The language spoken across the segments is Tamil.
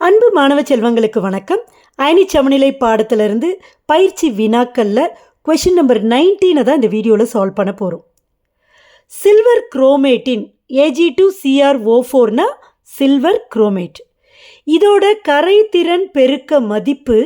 அன்பு மாணவ செல்வங்களுக்கு வணக்கம். அயனி சமநிலை பாடத்திலிருந்து பயிற்சி வினாக்களில் கொஷின் நம்பர் நைன்டீனை தான் இந்த வீடியோவில் சால்வ் பண்ண போகிறோம் சில்வர் குரோமேட்டின் ஏஜி டு சிஆர் ஓ ஃபோர்னா சில்வர் குரோமேட் இதோட கரைத்திறன் பெருக்க மதிப்பு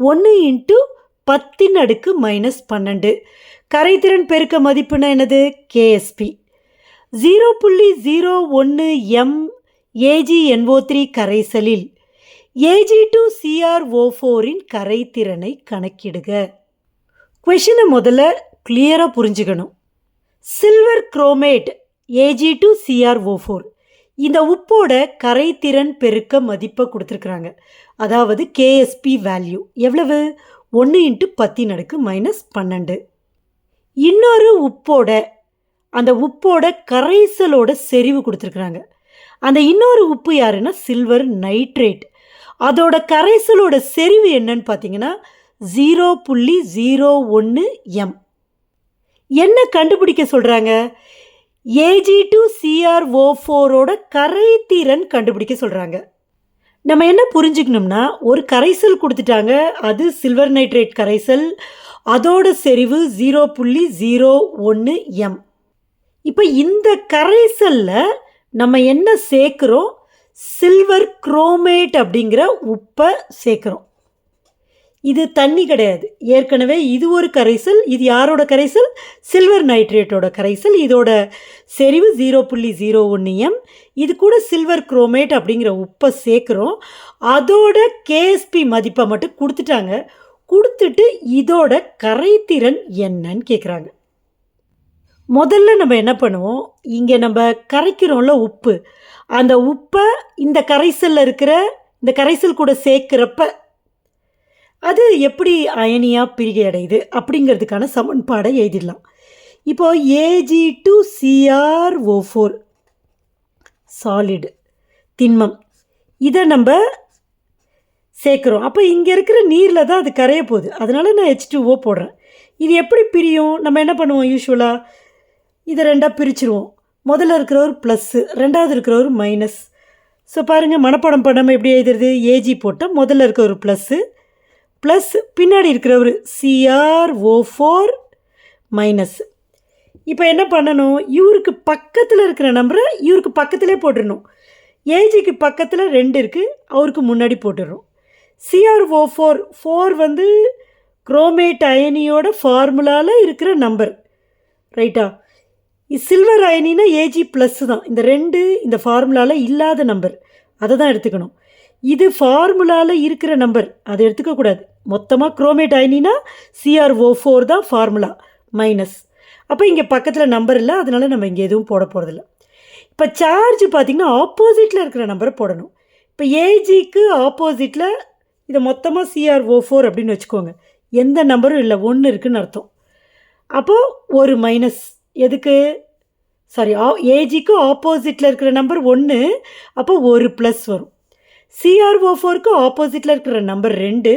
ஒன்று இன்ட்டு பத்தின் அடுக்கு மைனஸ் பன்னெண்டு. கரைத்திறன் பெருக்க மதிப்புனா என்னது? கேஎஸ்பி ஜீரோ புள்ளி ஜீரோ ஒன்று எம் ஏஜிஎன்ஓ த்ரீ கரைசலில் ஏஜி டு சிஆர்ஓ ஃபோரின் கரைத்திறனை கணக்கிடுக. கொஷினை முதல்ல கிளியராக புரிஞ்சுக்கணும். Silver chromate AG two CRO four இந்த உப்போட கரைத்திறன் பெருக்க மதிப்பை கொடுத்துருக்குறாங்க. அதாவது கேஎஸ்பி வேல்யூ எவ்வளவு? ஒன்று இன்ட்டு பத்தி அடுக்கு மைனஸ் பன்னெண்டு. இன்னொரு உப்போட அந்த உப்போட கரைசலோட செறிவு கொடுத்துருக்குறாங்க. அந்த இன்னொரு உப்பு யாருன்னா சில்வர் நைட்ரேட் அதோட கரைசலோட செறிவு என்னன்னு பார்த்தீங்கன்னா ஜீரோ புள்ளி ஜீரோ ஒன்று எம் என்ன கண்டுபிடிக்க சொல்கிறாங்க ஏஜி டு சிஆர் ஓ ஃபோரோட கரைத்திறன் கண்டுபிடிக்க சொல்கிறாங்க நம்ம என்ன புரிஞ்சுக்கணும்னா ஒரு கரைசல் கொடுத்துட்டாங்க அது சில்வர் நைட்ரேட் கரைசல் அதோட செறிவு ஜீரோ புள்ளி ஜீரோ ஒன்று எம் இப்போ இந்த கரைசலில் நம்ம என்ன சேர்க்குறோம்? சில்வர் குரோமேட் அப்படிங்கிற உப்பை சேர்க்குறோம். இது தண்ணி கிடையாது. ஏற்கனவே இது ஒரு கரைசல் இது யாரோட கரைசல்? சில்வர் நைட்ரேட்டோட கரைசல். இதோட செறிவு ஜீரோ புள்ளி ஜீரோ ஒன்று எம் இது கூட சில்வர் குரோமேட் அப்படிங்கிற உப்பை சேர்க்குறோம். அதோட கேஎஸ்பி மதிப்பை மட்டும் கொடுத்துட்டாங்க. கொடுத்துட்டு இதோட கரைத்திறன் என்னன்னு கேட்குறாங்க முதல்ல நம்ம என்ன பண்ணுவோம்? இங்கே நம்ம கரைக்கிறோம்ல உப்பு. அந்த உப்பை இந்த கரைசலில் இருக்கிற இந்த கரைசல் கூட சேர்க்குறப்ப அது எப்படி அயனியாக பிரிகை அடையுது அப்படிங்கிறதுக்கான சமன்பாடை எழுதிடலாம். இப்போ AG two CR O four solid திண்மம். இதை நம்ம சேர்க்குறோம். அப்போ இங்கே இருக்கிற நீரில் தான் அது கரைய போகுது. அதனால் நான் ஹெச் டூ ஓ போடுறேன். இது எப்படி பிரியும்? நம்ம என்ன பண்ணுவோம் யூஸ்வலாக இதை ரெண்டாக பிரிச்சுருவோம். முதல்ல இருக்கிறவர் ப்ளஸ்ஸு ரெண்டாவது இருக்கிறவர் மைனஸ் ஸோ பாருங்கள் மனப்பாடம் பண்ணாமல் எப்படி எழுதுறது? ஏஜி போட்டால் முதல்ல இருக்கிறவர் ஒரு ப்ளஸ்ஸு ப்ளஸ் பின்னாடி இருக்கிறவர் சிஆர் ஓ ஃபோர் மைனஸ் இப்போ என்ன பண்ணணும்? இவருக்கு பக்கத்தில் இருக்கிற நம்பரை இவருக்கு பக்கத்திலே போட்டுடணும் ஏஜிக்கு பக்கத்தில் ரெண்டு இருக்குது அவருக்கு முன்னாடி போட்டுடுறோம் சிஆர் ஓ ஃபோர் ஃபோர் வந்து குரோமேட் அயனியோட ஃபார்முலாவில் இருக்கிற நம்பர் ரைட்டா சில்வர் அயனினா ஏஜி ப்ளஸ் தான். இந்த ரெண்டு இந்த ஃபார்முலாவில் இல்லாத நம்பர் அதை தான் எடுத்துக்கணும். இது ஃபார்முலாவில் இருக்கிற நம்பர் அதை எடுத்துக்கக்கூடாது மொத்தமாக குரோமேட் அயனினா சிஆர்ஓ ஃபோர் தான் ஃபார்முலா மைனஸ் அப்போ இங்கே பக்கத்தில் நம்பர் இல்லை. அதனால் நம்ம இங்கே எதுவும் போட போகிறதில்ல இப்போ சார்ஜ் பார்த்திங்கன்னா ஆப்போசிட்டில் இருக்கிற நம்பரை போடணும். இப்போ ஏஜிக்கு ஆப்போசிட்டில் இதை மொத்தமாக சிஆர்ஓ ஃபோர் அப்படின்னு வச்சுக்கோங்க. எந்த நம்பரும் இல்லை. ஒன்று இருக்குன்னு அர்த்தம். அப்போது ஒரு மைனஸ் எதுக்கு? சாரி ஆ ஏஜிக்கு ஆப்போசிட்டில் இருக்கிற நம்பர் ஒன்று அப்போ ஒரு ப்ளஸ் வரும். சிஆர்ஓ ஃபோருக்கு ஆப்போசிட்டில் இருக்கிற நம்பர் ரெண்டு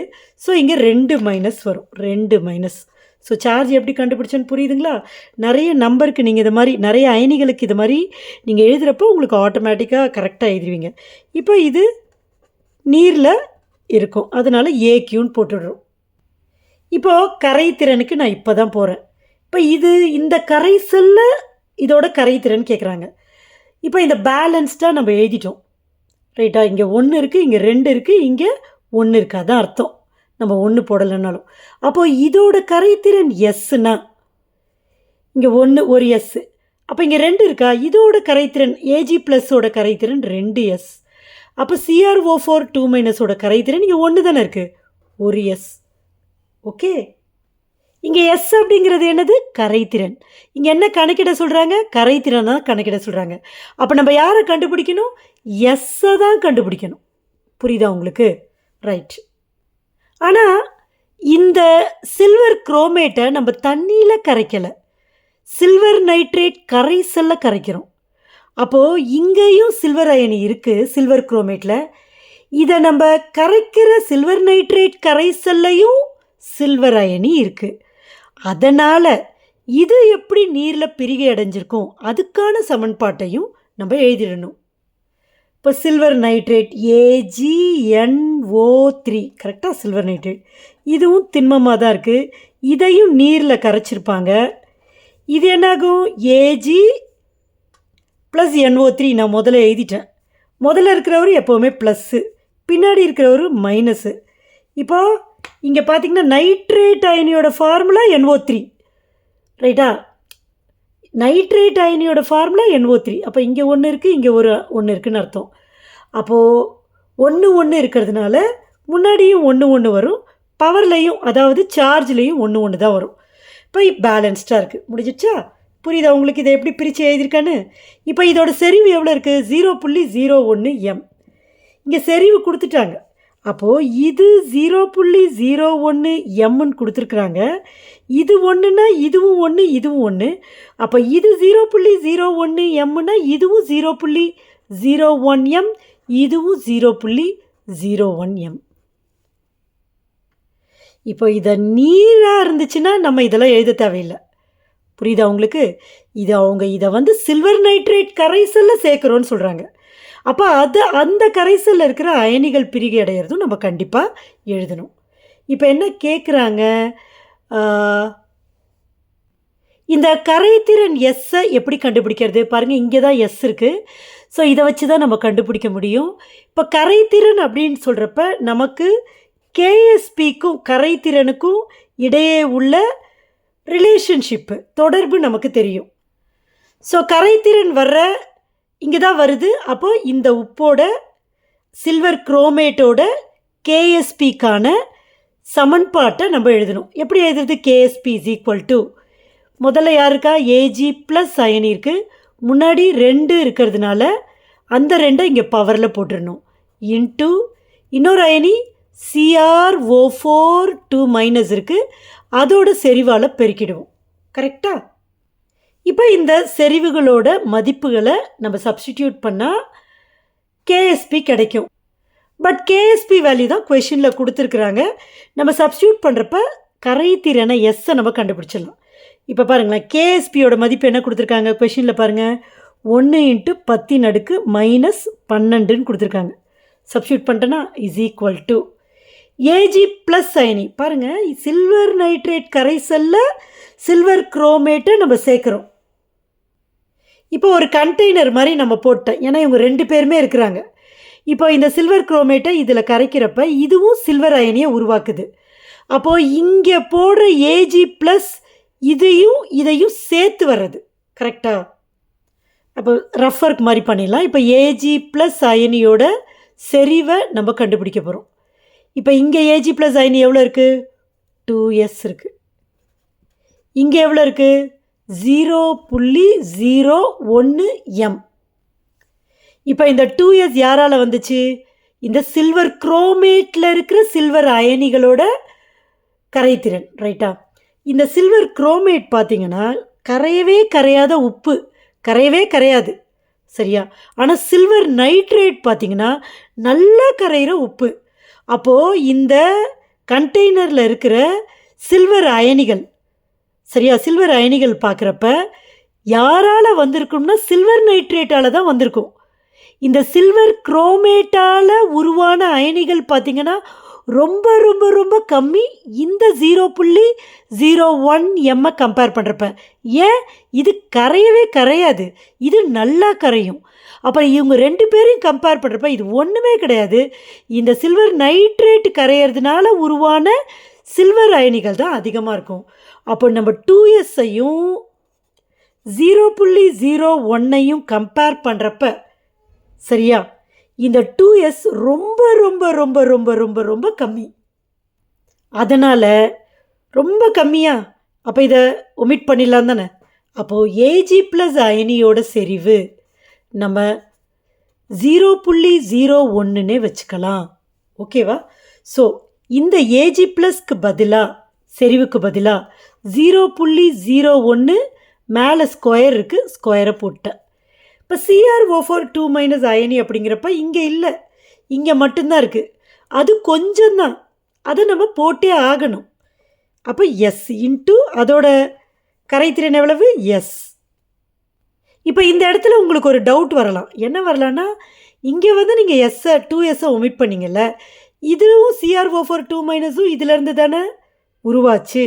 ஸோ இங்கே ரெண்டு மைனஸ் வரும். ரெண்டு மைனஸ் ஸோ சார்ஜ் எப்படி கண்டுபிடிச்சோன்னு புரியுதுங்களா? நிறைய நம்பருக்கு நீங்கள் இது மாதிரி நிறைய அயனிகளுக்கு இது மாதிரி நீங்கள் எழுதுகிறப்போ உங்களுக்கு ஆட்டோமேட்டிக்காக கரெக்டாக எழுதுவீங்க. இப்போ இது நீரில் இருக்கும். அதனால் ஏக்யூன்னு போட்டுடுறோம். இப்போது கரைத்திறனுக்கு நான் இப்போ தான் போகிறேன் இப்போ இது இந்த கரைசலில் இதோட கரைத்திறன் கேட்குறாங்க இப்போ இந்த பேலன்ஸ்டாக நம்ம எழுதிட்டோம். ரைட்டா இங்கே ஒன்று இருக்குது இங்கே ரெண்டு இருக்குது இங்கே ஒன்று இருக்குது அதான் அர்த்தம். நம்ம ஒன்று போடலைன்னாலும். அப்போது இதோட கரைத்திறன் எஸ்ஸுனா இங்கே ஒன்று ஒரு எஸ்ஸு அப்போ இங்கே ரெண்டு இருக்கா? இதோட கரைத்திறன் ஏஜி ப்ளஸ்ஸோட கரைத்திறன் ரெண்டு எஸ் அப்போ சிஆர்ஓ ஃபோர் டூ மைனஸோட கரைத்திறன் இங்கே ஒன்று தானே இருக்குது ஒரு எஸ் ஓகே இங்கே எஸ் அப்படிங்கிறது என்னது? கரைத்திறன். இங்கே என்ன கணக்கிட சொல்கிறாங்க கரைத்திறன் தான் கணக்கிட சொல்கிறாங்க அப்போ நம்ம யாரை கண்டுபிடிக்கணும்? எஸ்ஸை தான் கண்டுபிடிக்கணும். புரியுதா உங்களுக்கு? ரைட் ஆனால் இந்த சில்வர் குரோமேட்டை நம்ம தண்ணியில் கரைக்கலை. சில்வர் நைட்ரேட் கரைசலில் கரைக்கிறோம். அப்போது இங்கேயும் சில்வர் அயனி இருக்குது சில்வர் குரோமேட்டில் இதை நம்ம கரைக்கிற சில்வர் நைட்ரேட் கரைசல்லையும் சில்வர் அயனி இருக்குது அதனால் இது எப்படி நீரில் பிரிகை அடைஞ்சிருக்கும்? அதுக்கான சமன்பாட்டையும் நம்ம எழுதிடணும். இப்போ சில்வர் நைட்ரேட் ஏஜிஎன்ஓ த்ரீ கரெக்டாக சில்வர் நைட்ரேட் இதுவும் திண்மமாக தான் இருக்குது இதையும் நீரில் கரைச்சிருப்பாங்க. இது என்னாகும்? ஏஜி ப்ளஸ் என்ஓ த்ரீ நான் முதல்ல எழுதிட்டேன். முதல்ல இருக்கிறவர் எப்போவுமே ப்ளஸ்ஸு பின்னாடி இருக்கிறவர் மைனஸு இப்போ இங்கே பார்த்தீங்கன்னா நைட்ரேட் அயனியோட ஃபார்முலா என்ஓ த்ரீ ரைட்டா? நைட்ரேட் அயனியோட ஃபார்முலா என்ஓ த்ரீ அப்போ இங்கே ஒன்று இருக்குது இங்கே ஒரு ஒன்று இருக்குதுன்னு அர்த்தம். அப்போது ஒன்று ஒன்று இருக்கிறதுனால முன்னாடியும் ஒன்று ஒன்று வரும் பவர்லேயும் அதாவது சார்ஜ்லேயும் ஒன்று ஒன்று தான் வரும். இப்போ பேலன்ஸ்டாக இருக்குது முடிஞ்சிச்சா புரியுதா உங்களுக்கு? இதை எப்படி பிரித்து எழுதியிருக்கான்னு? இப்போ இதோட செறிவு எவ்வளோ இருக்குது ஜீரோ புள்ளி ஜீரோ ஒன்று எம் இங்கே செறிவு கொடுத்துட்டாங்க. அப்போது இது ஜீரோ புள்ளி ஜீரோ ஒன்று எம்முன்னு கொடுத்துருக்குறாங்க. இது ஒன்றுனா இதுவும் ஒன்று இதுவும் ஒன்று அப்போ இது ஜீரோ புள்ளி ஜீரோ ஒன்று எம்முனா இதுவும் ஜீரோ புள்ளி ஜீரோ ஒன் எம் இதுவும் ஜீரோ புள்ளி ஜீரோ ஒன் எம் இப்போ இதை நீராக இருந்துச்சுன்னா நம்ம இதெல்லாம் எழுத தேவையில்லை. புரியுதா உங்களுக்கு? இது அவங்க இதை வந்து சில்வர் நைட்ரேட் கரைசலில் சேர்க்குறோன்னு சொல்கிறாங்க அப்போ அது அந்த கரைசலில் இருக்கிற அயனிகள் பிரிகை அடையிறதும் நம்ம கண்டிப்பாக எழுதணும். இப்போ என்ன கேட்குறாங்க இந்த கரைத்திறன் எஸ்ஸை எப்படி கண்டுபிடிக்கிறது? பாருங்கள் இங்கே தான் எஸ் இருக்குது ஸோ இதை வச்சு தான் நம்ம கண்டுபிடிக்க முடியும். இப்போ கரைத்திறன் அப்படின்னு சொல்கிறப்ப நமக்கு கேஎஸ்பிக்கும் கரைத்திறனுக்கும் இடையே உள்ள ரிலேஷன்ஷிப்பு தொடர்பு நமக்கு தெரியும். ஸோ கரைத்திறன் வர்ற இங்கே தான் வருது. அப்போ இந்த உப்போட சில்வர் குரோமேட்டோட கேஎஸ்பிக்கான சமன்பாட்டை நம்ம எழுதணும். எப்படி எழுதுறது? கேஎஸ்பி இஸ் ஈக்குவல் டு முதல்ல யாருக்கா ஏஜி ப்ளஸ் அயனி இருக்குது முன்னாடி ரெண்டு இருக்கிறதுனால அந்த ரெண்டை இங்கே பவரில் போட்டுடணும் இன்ட்டு இன்னொரு அயனி CR O four two minus இருக்குது அதோட செறிவால் பெருக்கிடுவோம். கரெக்டாக இப்போ இந்த செறிவுகளோட மதிப்புகளை நம்ம சப்ஸ்டிடியூட் பண்ணால் கேஎஸ்பி கிடைக்கும். பட் கேஎஸ்பி வேல்யூ தான் கொஷினில் கொடுத்துருக்குறாங்க. நம்ம சப்ஸ்டியூட் பண்ணுறப்ப கரைத்திறனை எஸ்ஸை நம்ம கண்டுபிடிச்சிடலாம். இப்போ பாருங்களேன் கேஎஸ்பியோட மதிப்பு என்ன கொடுத்துருக்காங்க கொஷினில் பாருங்கள் ஒன்று இன்ட்டு பத்தின் அடுக்கு மைனஸ் பன்னெண்டுன்னு கொடுத்துருக்காங்க. சப்ஸ்டியூட் பண்ணிட்டேன்னா is equal to AG plus அயனி பாருங்கள் சில்வர் நைட்ரேட் கரைசலில் சில்வர் குரோமேட்டை நம்ம சேர்க்குறோம். இப்போ ஒரு கண்டெய்னர் மாதிரி நம்ம போட்டேன் ஏன்னா இவங்க ரெண்டு பேருமே இருக்கிறாங்க. இப்போ இந்த சில்வர் குரோமேட்டை இதில் கரைக்கிறப்ப இதுவும் சில்வர் அயனியை உருவாக்குது. அப்போது இங்கே போடுற ஏஜி ப்ளஸ் இதையும் இதையும் சேர்த்து வர்றது. கரெக்டாக அப்போ ரஃப் ஒர்க் மாதிரி பண்ணிடலாம். இப்போ ஏஜி ப்ளஸ் அயனியோட செறிவை நம்ம கண்டுபிடிக்க போகிறோம் இப்போ இங்கே ஏஜி ப்ளஸ் அயனி எவ்வளோ இருக்குது டூ எஸ் இருக்குது இங்கே எவ்வளோ இருக்குது ஜீரோ புள்ளி ஜீரோ ஒன்று எம் இப்போ இந்த டூ இயர்ஸ் யாரால் வந்துச்சு? இந்த சில்வர் குரோமேட்டில் இருக்கிற சில்வர் அயனிகளோட கரைத்திறன் ரைட்டா இந்த சில்வர் குரோமேட் பார்த்தீங்கன்னா கரையவே கரையாத உப்பு கரையவே கரையாது சரியா? ஆனால் சில்வர் நைட்ரேட் பார்த்தீங்கன்னா நல்லா கரையிற உப்பு. அப்போது இந்த கண்டெய்னரில் இருக்கிற சில்வர் அயனிகள் சரியா சில்வர் அயனிகள் பார்க்குறப்ப யாரால் வந்திருக்கும்னா சில்வர் நைட்ரேட்டால் தான் வந்திருக்கும். இந்த சில்வர் குரோமேட்டால் உருவான அயனிகள் பார்த்திங்கன்னா ரொம்ப ரொம்ப ரொம்ப கம்மி. இந்த ஜீரோ புள்ளி ஜீரோ ஒன் எம்மை கம்பேர் பண்ணுறப்ப ஏன்? இது கரையவே கரையாது. இது நல்லா கரையும். அப்புறம் இவங்க ரெண்டு பேரையும் கம்பேர் பண்ணுறப்ப இது ஒன்றுமே கிடையாது. இந்த சில்வர் நைட்ரேட் கரையிறதுனால உருவான சில்வர் அயனிகள் தான் அதிகமாக இருக்கும். அப்போ நம்ம டூ எஸ்ஸையும் ஜீரோ புள்ளி ஜீரோ ஒன்னையும் கம்பேர் பண்ணுறப்ப சரியா? இந்த டூ எஸ் ரொம்ப ரொம்ப ரொம்ப ரொம்ப ரொம்ப ரொம்ப கம்மி. அதனால் ரொம்ப கம்மியா. அப்போ இதை ஒமிட் பண்ணிடலாம் தானே? அப்போது ஏஜி ப்ளஸ் அயனியோட செறிவு நம்ம ஜீரோ புள்ளி ஜீரோ ஒன்றுன்னே வச்சுக்கலாம். ஓகேவா ஸோ இந்த ஏஜி ப்ளஸ்க்கு பதிலாக செறிவுக்கு பதிலாக ஜீரோ புள்ளி ஜீரோ ஒன்று மேலே ஸ்கொயர் இருக்குது ஸ்கொயரை போட்டேன் இப்போ சிஆர்ஓ ஃபோர் டூ மைனஸ் அயனி அப்படிங்கிறப்ப இங்கே இல்லை. இங்கே மட்டும்தான் இருக்குது அது கொஞ்சம்தான். அதை நம்ம போட்டே ஆகணும். அப்போ எஸ் இன்ட்டு அதோட கரைத்திறன் எவ்வளவு? எஸ் இப்போ இந்த இடத்துல உங்களுக்கு ஒரு டவுட் வரலாம். என்ன வரலான்னா இங்கே வந்து நீங்கள் எஸ்ஸை டூ எஸ்ஸை ஒமிட் பண்ணிங்கல்ல இதுவும் சிஆர்ஓ ஃபோர் டூ மைனஸும் இதிலேருந்து தானே உருவாச்சு.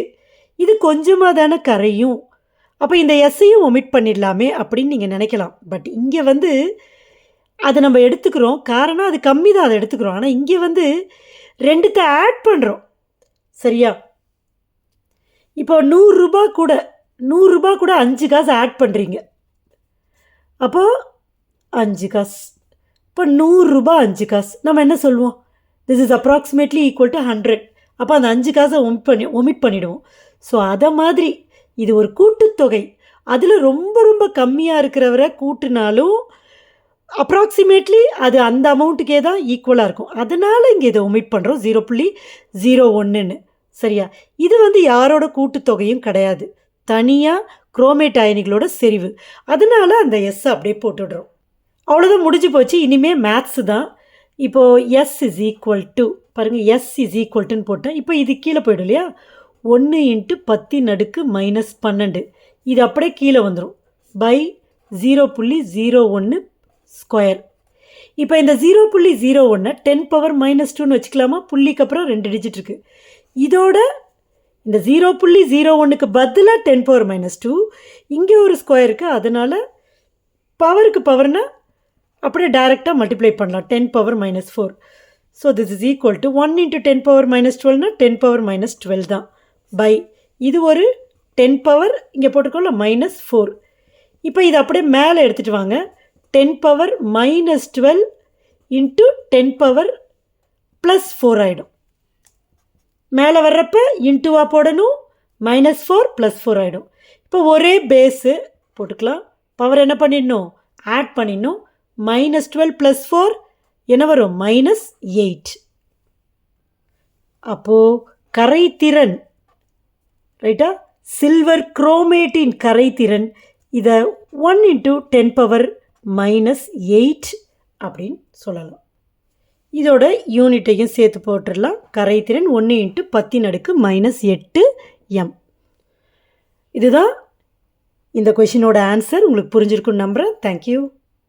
இது கொஞ்சமாக தானே கரையும்? அப்போ இந்த எஸ்ஸையும் ஒமிட் பண்ணிடலாமே அப்படின்னு நீங்கள் நினைக்கலாம். பட் இங்கே வந்து அதை நம்ம எடுத்துக்கிறோம். காரணம் அது கம்மி தான் அதை எடுத்துக்கிறோம். ஆனால் இங்கே வந்து ரெண்டுத்தை ஆட் பண்ணுறோம் சரியா? இப்போ நூறுரூபா கூட நூறுரூபா கூட அஞ்சு காசு ஆட் பண்ணுறீங்க அப்போது அஞ்சு காசு. இப்போ நூறுரூபா அஞ்சு காசு. நம்ம என்ன சொல்லுவோம் this is approximately equal to hundred அப்போ அந்த அஞ்சு காசை ஒமிட் பண்ணி ஒமிட் பண்ணிவிடுவோம் ஸோ அதை மாதிரி. இது ஒரு கூட்டுத்தொகை அதில் ரொம்ப ரொம்ப கம்மியாக இருக்கிறவரை கூட்டினாலும் அப்ராக்சிமேட்லி அது அந்த அமௌண்ட்டுக்கே தான் ஈக்குவலாக இருக்கும். அதனால் இங்கே இதை ஒமிட் பண்ணுறோம் ஜீரோ புள்ளி ஜீரோ ஒன்றுன்னு சரியா? இது வந்து யாரோட கூட்டுத்தொகையும் கிடையாது. தனியாக குரோமேட் அயனிகளோட செறிவு. அதனால் அந்த எஸ் அப்படியே போட்டுடுறோம். அவ்வளோதான் முடிஞ்சு போச்சு. இனிமேல் மேத்ஸு தான். இப்போது எஸ் இஸ் ஈக்குவல் டு பாருங்கள் எஸ் இஸ் ஈக்குவல் டுன்னு போட்டேன். இப்போ இது கீழே போயிடும் இல்லையா? ஒன்று இன்ட்டு பத்தின் நடுக்கு மைனஸ் பன்னெண்டு. இது அப்படியே கீழே வந்துடும் பை ஜீரோ புள்ளி ஜீரோ ஒன்று ஸ்கொயர் இப்போ இந்த ஜீரோ புள்ளி ஜீரோ ஒன்று டென் பவர் மைனஸ் டூன்னு வச்சுக்கலாமா? புள்ளிக்கு அப்புறம் ரெண்டு டிஜிட் இருக்குது இதோட இந்த ஜீரோ புள்ளி ஜீரோ ஒன்றுக்கு பதிலாக டென் பவர் மைனஸ் டூ இங்கே ஒரு ஸ்கொயர் இருக்குது அதனால் பவருக்கு பவர்னால் அப்படியே டைரெக்டாக மல்டிப்ளை பண்ணலாம். Ten power minus four so this is equal to one into ten power minus டுவெல்னால் ten power minus twelve தான். பை. இது ஒரு டென் பவர் இங்கே போட்டுக்கோல மைனஸ் ஃபோர் இப்போ இது அப்படியே மேலே எடுத்துகிட்டு வாங்க. Ten power minus twelve into ten power plus four ஆகிடும் மேலே வர்றப்ப இன்ட்டுவா போடணும் மைனஸ் ஃபோர் ப்ளஸ் ஃபோர் ஆகிடும் இப்போ ஒரே பேஸு போட்டுக்கலாம். பவர் என்ன பண்ணிடணும்? ஆட் பண்ணிடணும். மைனஸ் டுவெல் ப்ளஸ் ஃபோர் என்ன வரும்? மைனஸ் எயிட் அப்போது கரைத்திறன் ரைட்டா? சில்வர் குரோமேட்டின் கரைத்திறன் இதை one into ten power minus eight அப்படின்னு சொல்லலாம். இதோட யூனிட்டையும் சேர்த்து போட்டுடலாம். கரைத்திறன் ஒன்று இன்ட்டு பத்தின் அடுக்கு மைனஸ் எட்டு எம் இதுதான் இந்த கொஷினோட ஆன்சர் உங்களுக்கு புரிஞ்சிருக்குன்னு நம்புகிறேன் தேங்க்யூ